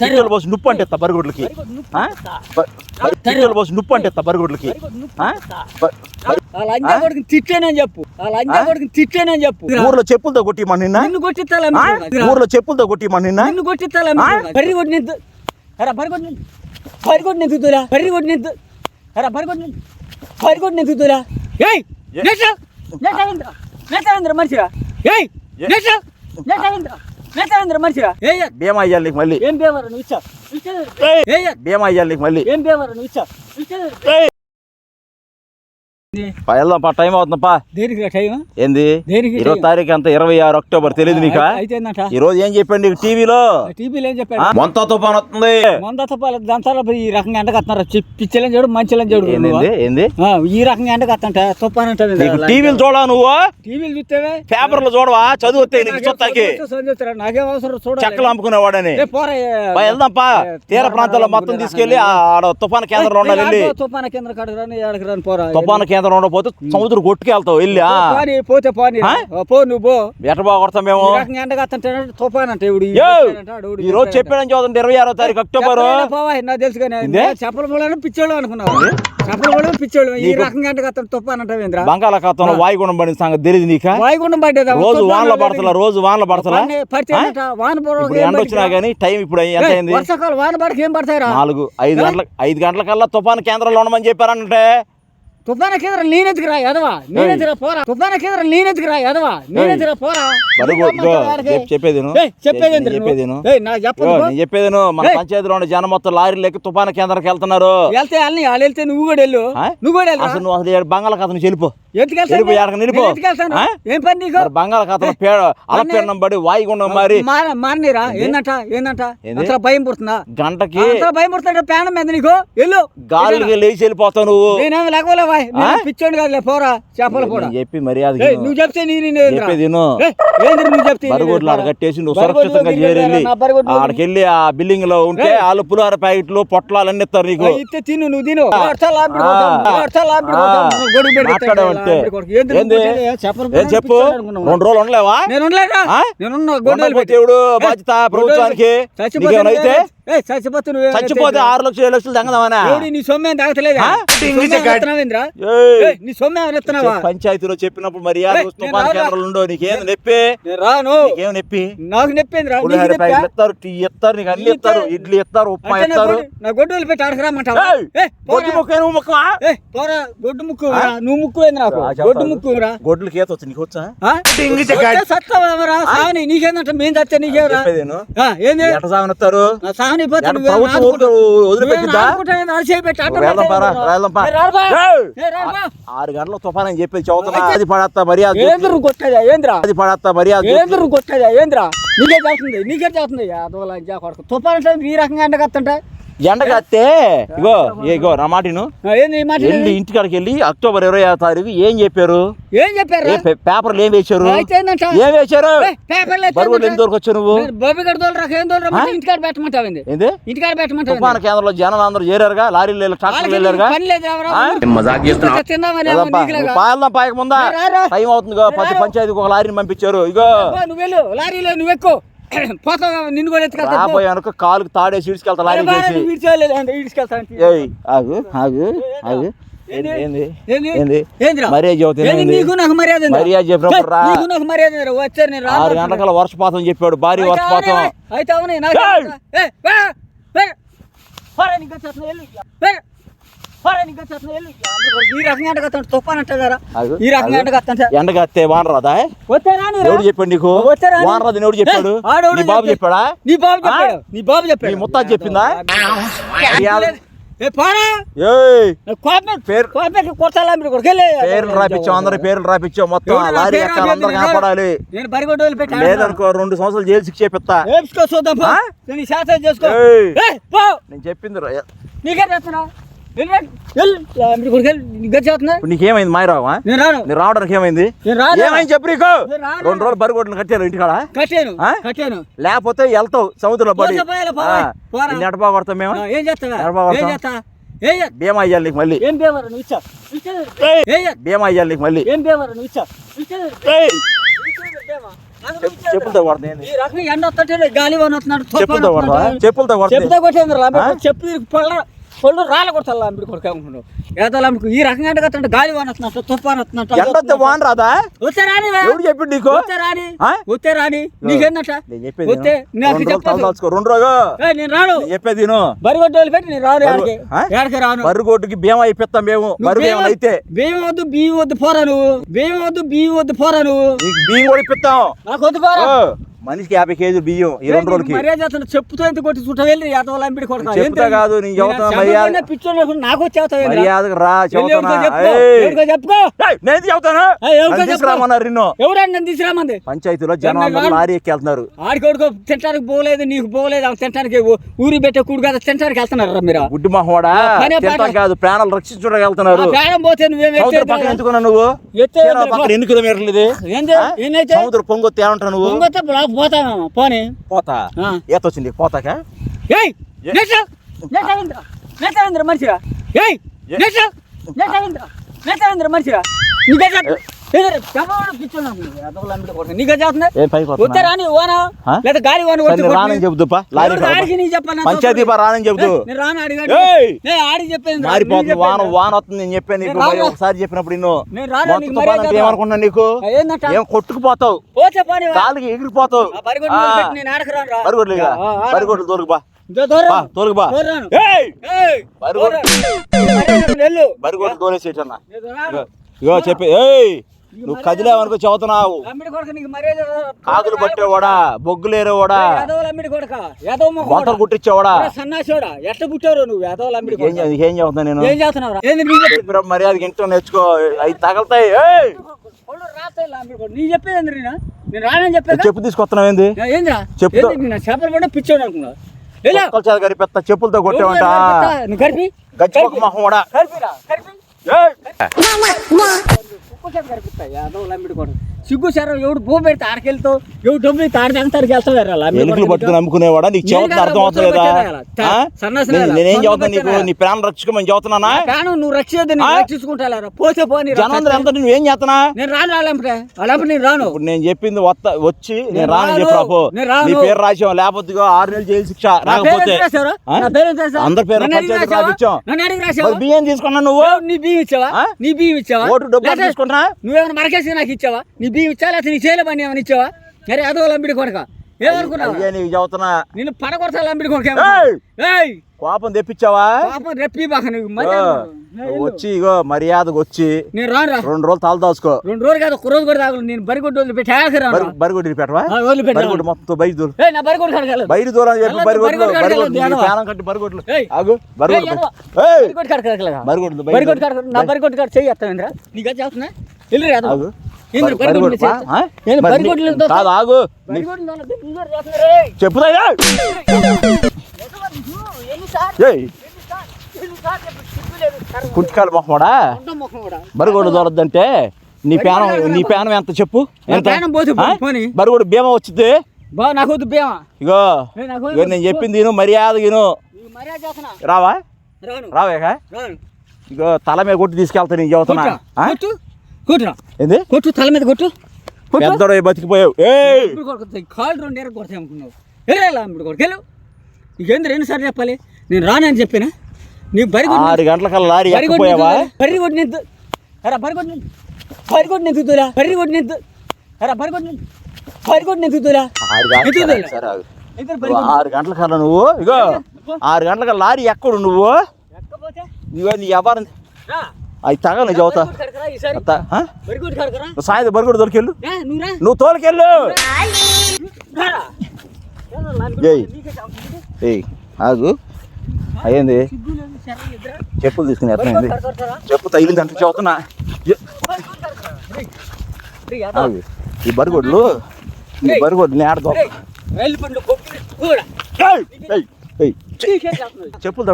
కిట్టెలు పోసి నుప్పు అంటే బరిగొడ్లకి. కిట్టెలు పోసి నుప్పు అంటే బరిగొడ్లకి. తిట్టానని చెప్పు. తిట్టానని చెప్పు. ఊర్లో చెప్పులతో కొట్టి నిన్న? నిన్ను కొట్టిస్తాలా? ఊర్లో చెప్పులతో కొట్టి నిన్న? నిన్ను కొట్టిస్తాలా కొట్టిన బరి కొట్టిన బరి కొట్టిన తుతురా బర్రి కొట్టిన అరా బరి కొట్టిన బరి కొట్టిన తుతురా ఏయ్! మనిషిరా. ఏయ్! నెట్టవేంద్ర మనిషిరా? ఏయ్ భీమా అయ్యాలి నీకు మళ్ళీ. ఏం బేవరు నువ్వు ఇచ్చా? ఏయ్. ఏయ్. భీమా అయ్యాలి నీకు మళ్ళీ. ఏం బేవరు నువ్వు ఇచ్చా? వెళ్దాం పా టైం అవుతుంది? పా. దేనికి టైం ఏంది? దేనికి? ఇరవై తారీఖు అంత ఇరవై ఆరు అక్టోబర్ తెలియదు నీకా? అయితే ఈ రోజు ఏం చెప్పండి టీవీలో? టీవీలో ఏం చెప్పాడు? మొంత తుఫాన్ వస్తుంది. వంద తప్పాలి దంతాల ఈ రకంగా ఎండకత్తున్నారు పిచ్చలని చూడు మంచిలని చూడు ఏంది ఏంది ఈ రకంగా ఎండకత్తంట తుప్పానంటే నీకు టీవీలు చూడవా నువ్వు? టీవీలు చూస్తేవే? పేపర్లు చూడవా? చదివితే నీకు చూస్తాకి. నాకేం అవసరం చూడాలి. చెక్కలు అమ్ముకునేవాడని. వెళ్దాం పా. తీర ప్రాంతాల్లో మొత్తం తీసుకెళ్ళి ఆడ తుఫాన్ కేంద్రంలో ఉండాలి తుఫాను కింద కాడికి రాని ఏడకి రాని పోరా. తుఫాన్ కేంద్రం ఉండకపోతే సముద్రం కొట్టుకెళ్తావు వెళ్ళి ఆ. పోనీ, పోతే పోనీ. పో నువ్వు పో. ఎట్ట బాగొడతాం మేము? తుఫాన్ అంటే! ఈ రోజు చెప్పాడని చదువుతుంది ఇరవై ఆరో తారీఖు అక్టోబర్. నాకు తెలుసు కానీ? చెప్పల మూలన పిచ్చోళ్ళు అనుకున్నావు? చెప్పల మూలన పిచ్చోళ్ళు. ఈ రకంగా తుఫాన్ అంటావేంద్ర బంగాళాఖాతంలో వాయుగుణం పడిన సంగతి తెలియదు నీకా? వాయుగుండం పడ్డేదా? రోజు వానలు పడతలా రోజు వానలు పడతలా? పడితే- పడితే? వాన ఎండ వచ్చినా పడితే- గానీ టైం ఇప్పుడు ఎంత అయింది వర్షాకాలం వాన పడక ఏం పడతాయిరా? నాలుగు ఐదు గంటల ఐదు గంటల కల్లా తుఫాన్ కేంద్రంలో ఉండమని చెప్పారంటే రా పోరా? తుఫాన కేంద్ర నేనెత్తుకు రా ఎదవా నేనెత్తుకు రా పోరా? బరువు నువ్వు ఇగో, వాడికి- చెప్- చెప్పేది విను. ఏయ్, చెప్పేది ఏంటి నేను చెప్పేది విను. నువ్వు? ఏయ్, నాకు చెప్పదు ఇగో, పో. నేను చెప్పేది విను. మన ఏయ్. పంచాయతీలో ఉండే జనం మొత్తం లారీలు ఎక్కి తుఫాన్ కేంద్రానికి వెళ్తున్నారు. వెళ్తే వాళ్ళని వాళ్ళు వెళ్తే నువ్వు కూడా వెళ్ళు? నువ్వు కూడా అసలు అసలు పేడ వాయుగుండం మరి. ఏందంట? ఏందంట? ఏంది? అంతలా భయం పుడుతుందా? గంటకి భయం పుడుతుందా ప్రాణం మీద నీకు? వెళ్ళు. గాలికి లేచి వెళ్ళిపోతావు నువ్వు. నేనేమి లేకపోలేవా ఆ? పిచ్చోండి పోరా చేపలు పోరా చెప్పి మర్యాద నువ్వు చెప్తే? చెప్పేది నువ్వు చెప్తే బరుగుడ్లు ఆడ? కట్టేసి నువ్వు సురక్షితంగా వదిలి- ఆడికెళ్ళి ఆ బిల్డింగ్లో ఉంటే. ఆలు పులిహార ప్యాకెట్లు పొట్లాలు అన్ని ఇస్తారు నీకు. ఇస్తే తిను నువ్వు తిను. చెప్పు? రెండు రోజులు ఉండలేవా? నేను ఉండలేదా? నేను బాధ్యత ప్రభుత్వానికి. అయితే? చచ్చిపోతే నువ్వు చచ్చిపోతే ఆరు లక్షలు ఏడు లక్షలు దంగదామనా? ఎవడి నీ సొమ్మేం తాగతలేదా? నీ సొమ్మేం ఎత్తున్నావేంద్రా? ఏయ్. ఏయ్, నీ సొమ్మేం ఎత్తున్నావా పంచాయతీలో చెప్పినప్పుడు మరి ఉండవు నీకేం నొప్పి? రాను. నీకేం నొప్పి? నాకు నొప్పిందిరా ఇస్తారు టీ ఇస్తారు నీకు అన్ని ఇస్తారు ఇడ్లీ ఇస్తారు ఉప్మా అంటే నా ఇస్తారు. గొడ్డు- నా గొడ్డలు పెట్టి ఏయ్, ఏయ్, గొడ్డు. ముక్క నువ్వు ముక్కవా? ఏయ్, పోరా గొడ్డు ముక్కు నువ్వు ముక్కు ఏంది నాకు. గొడ్డు ముక్కు రా. గొడ్లకి ఈత వచ్చి నీకు వచ్చా? సత్తావరా సావని నీకేందంట మేము చచ్చా నీకేరా ఏంది? ఎట్ట సాగనొస్తారు ఆరు గంటల తుఫాన్ అని చెప్పి చదువుతున్నా. అది పడత్తా మర్యాద ఏంద్రు కొట్టేదా? ఏంద్రా? అది పడత్తా మర్యాద ఏంద్రు కొట్టేదా? ఏంద్రా? నీకే చేస్తుంది? నీకే చేస్తుంది? అదోలా కొడుకు. తుఫాన్ అంటే ఈ రకంగా ఎండగత్తుంటే ఎండ కత్తే ఇగో ఇగో నా మాటిను. ఏంది ఈ మాట వెళ్ళి ఇంటికాడికి వెళ్ళి అక్టోబర్ ఇరవై ఆరు తారీఖు ఏం చెప్పారు? ఏం చెప్పారు? పేపర్లు ఏం వేశారు? ఏందంట? ఏం వేశారు? అయితే బరువులు? ఎన్ని దూరకు వచ్చావు నువ్వు? ఇంటికాడ పెట్టమంటావింది ఏంది? ఇంటికాడ పెట్టమంటావు తుఫాన్ కేంద్రంలో జనం అందరూ చేరారుగా లారీలు ట్రాక్టర్లు వెళ్ళారుగా? పాయల్దాం పాయక ముందా. టైం అవుతుంది పది పంచాయతీకి ఒక లారీని పంపించారు ఇగో. నువ్వు వెళ్ళు. లారీలో నువ్వు ఎక్కువ. పోతావు? నిన్ను కూడా ఎత్తుకెళ్తా. రాబోయే అనుకో కాలుకి తాడేసి ఇడ్చుకెళ్తా లారీ చేసి. ఏయ్ ఆగు ఆగు ఆగు. ఆరు. గంటల వర్షపాతం చెప్పాడు భారీ వర్షపాతం. అయితే ఈ రకంగా ఎండగత్తాడు తుఫాన్ ఈ రకంగా ఆగు. ఎండగత్తాంటే ఎండగా అత్తే వాన రాదా? ఎవడు చెప్పాడు నీకు? వాన రాదు ఎవడు చెప్పాడు? నీ బాబు చెప్పాడు. నీ బాబు చెప్పాడు. నీ బాబు చెప్పాడు. నీ ముత్తాత చెప్పిందా? పేర్లు రాపిచ్చావు అందరి పేర్లు రాపిచ్చావు మొత్తం లారీ ఎక్కాలి అందరు కనపడాలి లేదనుకో రెండు సంవత్సరాలు జైలు శిక్ష. ఆ? నేను చెప్పింది. నీకే నీకేమైంది మాయరావా నేను రావడానికి ఏమైంది? ఏమైంది చెప్పు నీకు. రెండు రోజులు బరిగొడ్లు కట్టారు ఇంటికాడ. కట్టాను? కట్టాను. లేకపోతే వెళ్తావు సముద్రంలో పడి. నెట బాగొడతాం మేము? ఏం? చేస్తా? భీమా అయ్యాలి నీకు మళ్ళీ. ఏం బేవరు నువ్వు ఇచ్చా. అయ్యాలి నీకు మళ్ళీ. ఏం బేవరు నువ్వు ఇచ్చా. చెప్పులతో కొడతా గాలి వస్తున్నాడు చెప్పులతో కొడతా. చెప్పులతో కొడతా కొట్టేంద్ర? చెప్పి పళ్ళు రాళ్ళ కొడతారు లాంబిడి కొడుకు అనుకున్నావు ఏదో లాంబికి ఈ రకంగా కట్టండి గాలి వాన వస్తున్నట్టు తుఫాన్ వస్తున్నట్టు ఎండ వాన రాదా? వస్తే రాని ఎవడు చెప్పిండు నీకు? వస్తే రాని. ఆ? వస్తే రాని. నీకేందట? నేను విను. నాకు రెండు ఏయ్, నేను రాను. నేను చెప్పేది. బరిగొడ్డు వదిలి పెట్టి నేను రాను ఆ? ఏడకి రాను. బర్రుగోటుకి భీమా ఇప్పిస్తాం మేము. బియ్యం ఏమైనా అయితే బియ్యం వద్దు బియ్యం వద్దు పోరా నువ్వు. వద్దు బియ్యం వద్దు పోరా నువ్వు. నీకు బియ్యం కూడా ఇప్పిస్తాం. నాకు వద్దు పోరా. మనిషికి యాభై కేజీలు బియ్యం ఈ రెండు రోజులకి. చెప్పుతో ఎంత కొట్టి చుట్ట వెళ్ళి యాదవ లంబిడి కొడతా చెప్తా కాదు, నీ చెబుతా పిచ్చోడు నాకు వచ్చేస్తావు మర్యాదకు రా చెబుతున్నా చెప్పుకో నేను చెబుతాను. తీసుకురామన్నారు నిన్ను. నన్ను తీసుకురామంది? పంచాయతీలో జనం. లారీ ఎక్కి వెళ్తున్నారు. ఆడికోడుకో తింటానికి పోలేదు నీకు పోలేదు ఊ- ఊరి పెట్టే కూడు కదా తింటానికి వెళ్తున్నారా మీరు? గుడ్డి మొహోడా కాదు ప్రాణాలు రక్షించడానికి వెళ్తున్నారు. ప్రాణం పోతే నువ్వేం పక్కన ఎందుకున్నా నువ్వు? ఎన్ని కిలోమీటర్లు ఇది సముద్ర పొంగొత్తి ఏమంటావు నువ్వు? పోతాను పోనీ. పోతా. ఈత వచ్చింది పోతాక ఏయ్ నెట్టవేంద్ర మనిషిరా. ఏయ్ నెట్టవేంద్ర నెట్టవేంద్ర మనిషిరా. నీకే పంచాయతీ రానని చెబుతూ. మారిపోతుంది వాన. వాన వస్తుంది నేను చెప్పాను నీకు. ఒకసారి చెప్పినప్పుడు అంటే ఏమనుకున్నా నీకు ఏం కొట్టుకుపోతావు. కాలుకి ఎగిరిపోతావు. ఆ బరిగొడ్డు ఆ, పెట్టి నేను ఆడకు రాను రా. బరిగొడ్లు ఇక. ఆ, ఆ, బరిగొడ్లు తోలుకు బా. ఇదో దూరం. బా తోలుకు బా. దూరం రాను. ఏయ్! ఏయ్, బరిగొడ్లు. దూరం. మర్యాదగా వెళ్ళు. బరిగొడ్లు తోలేసేటన్న. ఇగో చెప్పి. ఏయ్! నువ్వు కదిలేవనుకో చదువుతున్నావు. లంబిడి కొడుకు నీకు మర్యాద కాకులు పట్టేవాడా బొగ్గులేరేవాడా వంటలు కుట్టించేవాడా? సన్నాసోడా ఎట్ట పుట్టారు నువ్వు ఏం ఏం చదువుతున్నా నేను? ఏం చెప్పి చెప్పినప్పుడు మర్యాద ఇంట్లో నేర్చుకో. అవి తగలుతాయి. నీ చెప్పేది నేను నేను రానని చెప్పేది? చెప్పు తీసుకొస్తున్నావు ఏంది? ఏంద్రా చెప్తా. ఏంది నేను చేపలు చేత గరిపెత్త చెప్పులతో కొట్టేవంట. నువ్వు గడిపి గచ్చిపోక మొహం గడిపిరా గడిపి కనిపిస్తాయి. కుక్క చేత లంబిడి సిగ్గు సార్ ఎవడు భూ పెడితే ఆడకెళ్తావు ఎవడు డబ్బులు వెళ్తావు ఎలుకలు పట్టుకుని అమ్ముకునేవాడా నీకు చెబుతున్నా అర్థం అవుతుంది నేను- చదువుతున్నా నీకు నీ ప్రాణం రక్షించమని చదువుతున్నానా ప్రాణం నువ్వు రక్షించదు? రక్షించుకుంటా పోతే పోని ఎంత నువ్వేం చేస్తున్నా నేను రాను అలాంటి నేను రాను. ఇప్పుడు నేను చెప్పింది వత్త వచ్చి నేను రాను. చెప్పు. నీ పేరు రాసాం లేకపోతే ఆరు నెలలు జైలు శిక్ష రాకపోతే? అందరి పేరు బియ్యం తీసుకున్నా నువ్వు? నీ బియ్యం ఇచ్చావా? నీ బియ్యం ఇచ్చావా? ఓటు డబ్బులు తీసుకుంటున్నా? నువ్వేమైనా మరకేసి నాకు ఇచ్చావా? నీ బియ్యం ఇచ్చా లేకపోతే నీ చేయలే పని ఏమైనా ఇచ్చావా? అరే అదో లంబిడి కొడక. ఏమనుకున్నావా అయ్యే నీకు చదువుతున్నా నిన్ను పడగొడతా లంబిడి కొడక కోపం తెప్పించావా? పాపం రెప్పి బాక నువ్వు వచ్చి ఇగో మర్యాదకు వచ్చి నేను రాను రా రెండు రోజులు తల దాచుకో. రెండు రోజులు కాదు ఒక రోజు కూడా తాగలు నేను బరిగొడ్డు వదిలిపెట్టి ఆఖరి రాను. బరిగొడ్డి పెట్టవా. బరిగొడ్డు మొత్తం బయట దూరు. నా బరిగొడ్డు. బయట దూరం అని చెప్పి బరిగొడ్డు నీ ప్రాణం కట్టి బరిగొడ్లు. ఆగు బరిగొడ్డు బయట బరిగొడ్డు కాడికి నా బరిగొడ్డు కాడ చెయ్యి ఎత్తావేంద్రా నీకు అది చేస్తున్నా వెళ్ళి రాదు కాదు ఆగు. చెప్పుదా. కుంటికాల మొహమడా? దొరద్దంటే నీ పేనం నీ పేనం ఎంత చెప్పు. బరిగొడ్డు భీమా వచ్చింది బా నాకు వద్దు బేమా. ఇగో నేను చెప్పింది విను మర్యాద విను. రావా? రాను. ఇగో తల మీద కొట్టి తీసుకెళ్తా నీకు చదువుతున్నా కొట్టురా, ఏంది? కొట్టు తల మీద కొట్టు. పెద్దోడు బతికిపోయావు? కాళ్ళు రెండు ఎరకు కొడతాయి అనుకున్నావు. ఎర్రేలా ఇప్పుడు కొడుకు వెళ్ళు. నీకేంద్ర ఎన్నిసార్లు చెప్పాలి? నేను రానని చెప్పినా? నీకు బరి ఆరు గంటలకల్లా లారీ బరి కొట్టి ఎక్కిపోయావా బర్రి కొట్టి నిద్దు అరా బరి కొట్టి నిద్దు బరి కొట్టి నిద్దుతురా బర్రి కొట్టి నిద్దు అరా బరి కొట్టి నిద్దు బరి కొట్టి నిద్దుతురా ఆరు గంటల బరి ఇగో ఆరు గంటలకల్లా నువ్వు? ఇగో ఆరు గంటలకల్లా లారీ ఎక్కడు నువ్వు? ఇగో నీ వ్యాపారం అవి తగలు చదువుతా సాయంత్రం బరిగొడ్డు దొరికెళ్ళు. రా నువ్వు తోలుకెళ్ళు. ఏయ్. ఆగు. అయ్యింది? చెప్పులు తీసుకుని కడకరా. చెప్పు తగిలింది అంటే చదువుతున్నా ఈ బరిగొడ్లు ఈ బరిగొడ్లు ఏయ్, నీకే చావుతుంది. చెప్పులతో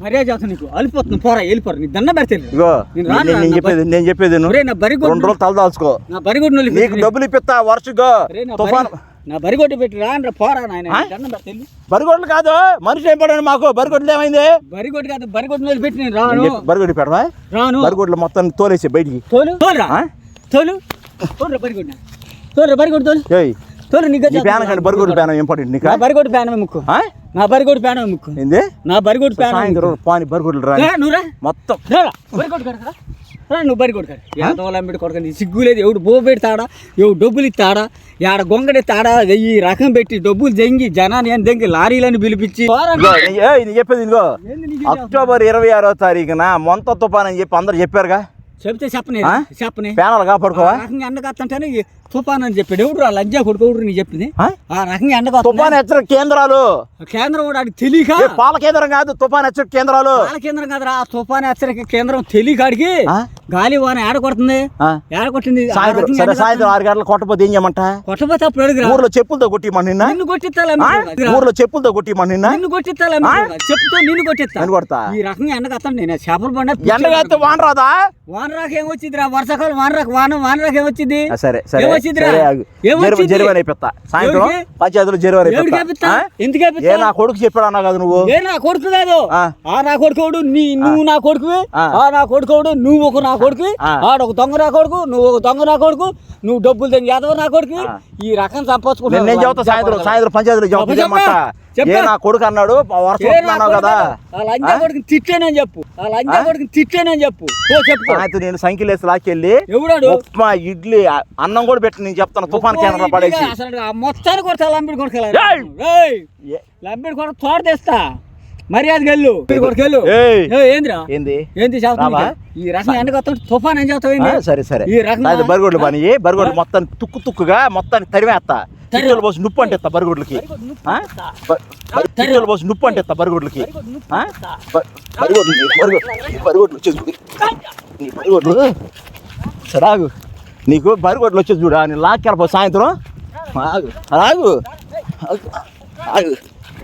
మర్యాద నీకు. అలిపోతుంది. పోరా వెళ్ళిపోరా. నీ దండ పెడితే ఇగో నేను చెప్పేది నేను చెప్పేది రెండు రోజులు తల దాల్చుకో నా బరిగొడ్డు నువ్వు నీకు డబ్బులు ఇప్పిస్తా వరుసగా రే, నా తుఫాన్ బరి- నా బరిగొడ్డు పెట్టి రాను పోరా నాయన. బరిగొడ్లు కాదు మనిషి ఏం పడాను మాకు. బరిగొడ్లు ఏమైంది? బరిగొడ్డు కాదు బరిగొడ్డు పెట్టి నేను రాను. బరిగొడ్డు రాను. బరిగొడ్లు మొత్తం తోలేసి బయటికి. తోలు? తోలు? బరిగొడ్డు తోలు బరిగొడ్డు తోలు. ఏయ్ తోలు నీ నీ ప్యాన్ కంటే బరిగొడ్లు ప్యాన్ ఇంపార్టెంట్ నీకా? నా బరిగొడ్డు ప్యానమే ముక్కు? నా ముక్కు ఏంది? నా ప్యాన్ పాని రా. నువ్వురా మొత్తం. నువ్వు సిగ్గు లేదు. ఎవడు బో పెడతాడా? ఎవడు డబ్బులు ఇస్తాడా? యాడ గొంగడి తాడా ఈ రకం పెట్టి డబ్బులు జంగి జనాన్ని ఏం దెంగి లారీలను పిలిపించి చెప్పేది ఇదిగో. అక్టోబర్ ఇరవై ఆరో తారీఖున మొంత తుఫాన్ అని చెప్పి అందరు చెప్పారుగా? చెప్తే చెప్పనే? చెప్పనే. ప్యానల్ కాపాడుకోవా? రకంగా ఎండగత్తంటేనే ఈ తుఫాన్ అని చెప్పాడు. ఎవడు రా లంజా కొడుకు ఎవడు నీ చెప్పింది? ఆ? రకంగా ఎండగత్తా తుఫాన్ హెచ్చరిక కేంద్రాలు. కేంద్రం కూడా ఆడికి తెలియక. పాల కేంద్రం కాదు తుఫాన్ హెచ్చరిక కేంద్రాలు. పాల కేంద్రం కదరా ఆ తుఫాన్ హెచ్చరిక కేంద్రం తెలియక ఆ? గాలి వాన ఏడ కొడుతుంది? ఏడ కొట్టింది? సాయంత్రం ఆరు గంటలు కొట్టపోతే ఏం చేయమంట? కొట్టబోతే అప్పుడు ఊర్లో చెప్పులతో కొట్టిమని నిన్న? నిన్ను కొట్టిస్తాలే? ఊర్లో చెప్పులతో కొట్టిమని నిన్న? నిన్ను కొట్టిస్తాలే చెప్తూ నిన్ను కొట్టిస్తా. కొడతా? ఈ రకంగా ఎండగత్తాను నేను చేపలు పండ ఎండగాస్తే వాన రాదా? వాన రాక ఏమొచ్చిందిరా వర్షాకాలం వాన రాక వాన వాన రాక ఏమొచ్చింది సరే సరే ఏమొచ్చిందిరా? ఏమొచ్చింది? జరిమానా అయిపోతా సాయంత్రం? పంచాయతీలో ఎవడికి అయిపోతా? ఎందుకు వేపిస్తా? నా కొడుకు చెప్పాడు అన్నా కదా నువ్వు ఏ నా కొడుకు కాదు ఆ. నా కొడుకోడు నీ నువ్వు నా కొడుకు ఆ. నా కొడుకోడు నువ్వు ఒక నా కొడుకు. ఆడ ఒక దొంగ నా కొడుకు నువ్వు ఒక దొంగ నా కొడుకు నువ్వు డబ్బులు తెంగి యాదవ నా కొడుకు. ఈ రకం సంపాదించుకుంటావు నేను చెబుతా సాయంత్రం సాయంత్రం పంచాయతీలో చెప్పు. ఏ నా కొడుకు అన్నాడు? వస్తున్నావు కదా. లంజా కొడుకుని తిట్టానని చెప్పు. ఆ? లంజా? కొడుకుని తిట్టానని చెప్పు. ఓ చెప్పు. సాయంత్రం నేను సంఖ్యలు వేసి లాక్కెళ్ళి ఎవడాడు? ఉప్మా ఇడ్లీ అన్నం కూడా పెట్టి నేను చెప్తాను. తుఫాన్ కేంద్రం పడేసి. అసలు మొత్తాన్ని కొడతా లంబిడి కొడుకు లంబిడి కొడుకు తోట తెస్తా. మర్యాద గెల్లు! ఏయ్, ఏందిరా? ఏంది? ఏంది? ఈ రకం ఎండగొత్తా తుఫాన్ ఏం చేస్తావు? సరే సరే. ఈ అయితే బరిగొడ్లు పని. బరిగొడ్లు మొత్తం తుక్కు తుక్కుగా మొత్తాన్ని తరిమేస్తా. తిట్టలు పోసి నుప్పు అంటే. బరిగొడ్లకి తిట్టలు పోసి నుప్పు అంటే బరిగొడ్లకి. బరిగొడ్లు నీ బరిగొడ్లు నీ బరిగొడ్లు వచ్చేసి చూడు. నీ బరిగొడ్లు. సరే ఆగు. నీకు బరిగొడ్లు వచ్చేసి చూడు. నేను లాక్కెళ్ళపో సాయంత్రం. ఆగు. ఆగు. ఆగు.